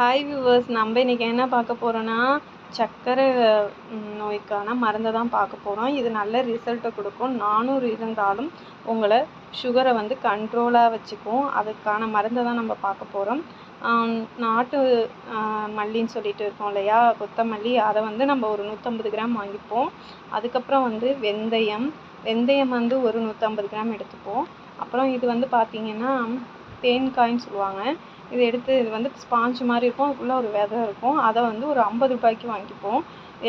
Hi viewers நம்ம இன்றைக்கி என்ன பார்க்க போகிறோன்னா சர்க்கரை நோய்க்கான மருந்தை தான் பார்க்க போகிறோம் இது நல்ல ரிசல்ட்டை கொடுக்கும். நானூறு இருந்தாலும் உங்களை சுகரை வந்து கண்ட்ரோலாக வச்சுக்கும். அதுக்கான மருந்தை தான் நம்ம பார்க்க போகிறோம் நாட்டு மல்லின்னு சொல்லிட்டு இருக்கோம் இல்லையா? கொத்தமல்லி. அதை வந்து நம்ம ஒரு நூற்றம்பது கிராம் வாங்கிப்போம். அதுக்கப்புறம் வந்து வெந்தயம். வெந்தயம் வந்து ஒரு நூற்றம்பது கிராம் எடுத்துப்போம். அப்புறம் இது வந்து பார்த்திங்கன்னா தேன்காய்ன்னு சொல்லுவாங்க. இது எடுத்து இது வந்து ஸ்பாஞ்சு மாதிரி இருக்கும். அதுக்குள்ளே ஒரு விதை இருக்கும். அதை வந்து ஒரு ஐம்பது ரூபாய்க்கு வாங்கிப்போம்.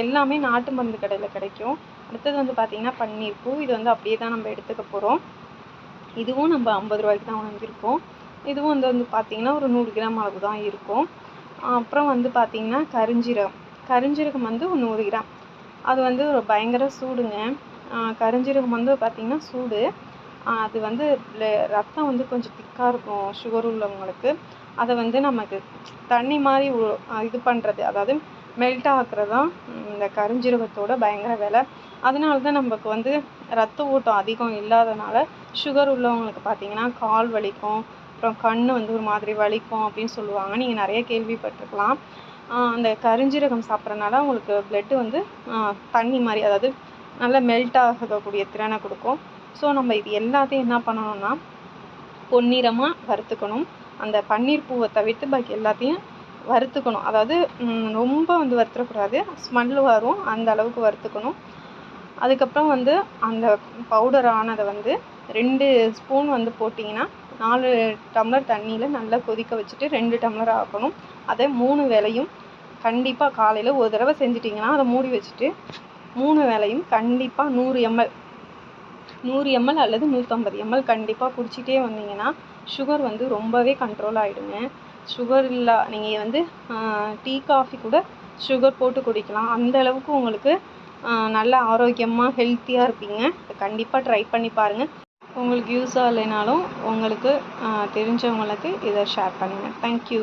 எல்லாமே நாட்டு மருந்து கடையில் கிடைக்கும். அடுத்தது வந்து பார்த்திங்கன்னா பன்னீர் பூ. இது வந்து அப்படியே தான் நம்ம எடுத்துக்க போகிறோம் இதுவும் நம்ம ஐம்பது ரூபாய்க்கு தான் வாங்கியிருக்கோம். இதுவும் வந்து வந்து பார்த்திங்கன்னா ஒரு நூறு கிராம் அளவு தான் இருக்கும். அப்புறம் வந்து பார்த்திங்கன்னா கரிஞ்சீரகம். கருஞ்சீரகம் வந்து ஒரு நூறு கிராம். அது வந்து ஒரு பயங்கர சூடுங்க. கரிஞ்சீரகம் கருஞ்சீரகம் வந்து பார்த்திங்கன்னா சூடு. அது வந்து ரத்தம் வந்து கொஞ்சம் திக்காக இருக்கும். சுகர் உள்ளவங்களுக்கு. அதை வந்து நமக்கு தண்ணி மாதிரி இது பண்ணுறது அதாவது மெல்ட் ஆக்குறது தான் இந்த கருஞ்சீரகத்தோட பயங்கர விலை. அதனால தான் நமக்கு வந்து ரத்த ஓட்டம் அதிகம் இல்லாதனால சுகர் உள்ளவங்களுக்கு பார்த்தீங்கன்னா கால் வலிக்கும் அப்புறம் கண் வந்து ஒரு மாதிரி வலிக்கும் அப்படின்னு சொல்லுவாங்க. நீங்கள் நிறைய கேள்விப்பட்டிருக்கலாம். அந்த கருஞ்சீரகம் சாப்பிட்றனால உங்களுக்கு பிளட்டு வந்து தண்ணி மாதிரி அதாவது நல்லா மெல்ட் ஆகக்கூடிய திறனை கொடுக்கும். ஸோ நம்ம இது எல்லாத்தையும் என்ன பண்ணணும்னா பொன்னிறமாக வறுத்துக்கணும். அந்த பன்னீர் பூவை தவிர்த்து பாக்கி எல்லாத்தையும் வறுத்துக்கணும். அதாவது ரொம்ப வந்து வறுத்துடக்கூடாது ஸ்மெல் வரும். அந்த அளவுக்கு வறுத்துக்கணும். அதுக்கப்புறம் வந்து அந்த பவுடர் ஆனதை வந்து ரெண்டு ஸ்பூன் வந்து போட்டிங்கன்னா நாலு டம்ளர் தண்ணியில் நல்லா கொதிக்க வச்சுட்டு ரெண்டு டம்ளர் ஆக்கணும். அதை மூணு வேலையும் கண்டிப்பாக காலையில் ஒரு தடவை செஞ்சிட்டிங்கன்னா அதை மூடி வச்சுட்டு மூணு வேலையும் கண்டிப்பாக நூறு எம்எல் நூறு எம்எல் அல்லது நூற்றம்பது எம்எல் கண்டிப்பாக குடிச்சிட்டே வந்தீங்கன்னா சுகர் வந்து ரொம்பவே கண்ட்ரோல் ஆகிடுங்க சுகர் இல்லா நீங்கள் வந்து டீ காஃபி கூட சுகர் போட்டு குடிக்கலாம். அந்த அளவுக்கு உங்களுக்கு நல்ல ஆரோக்கியமாக ஹெல்த்தியாக இருப்பீங்க. கண்டிப்பாக ட்ரை பண்ணி பாருங்கள் உங்களுக்கு யூஸ் ஆகலைனாலும் உங்களுக்கு தெரிஞ்சவங்களுக்கு இதை ஷேர் பண்ணுங்கள் தேங்க்யூ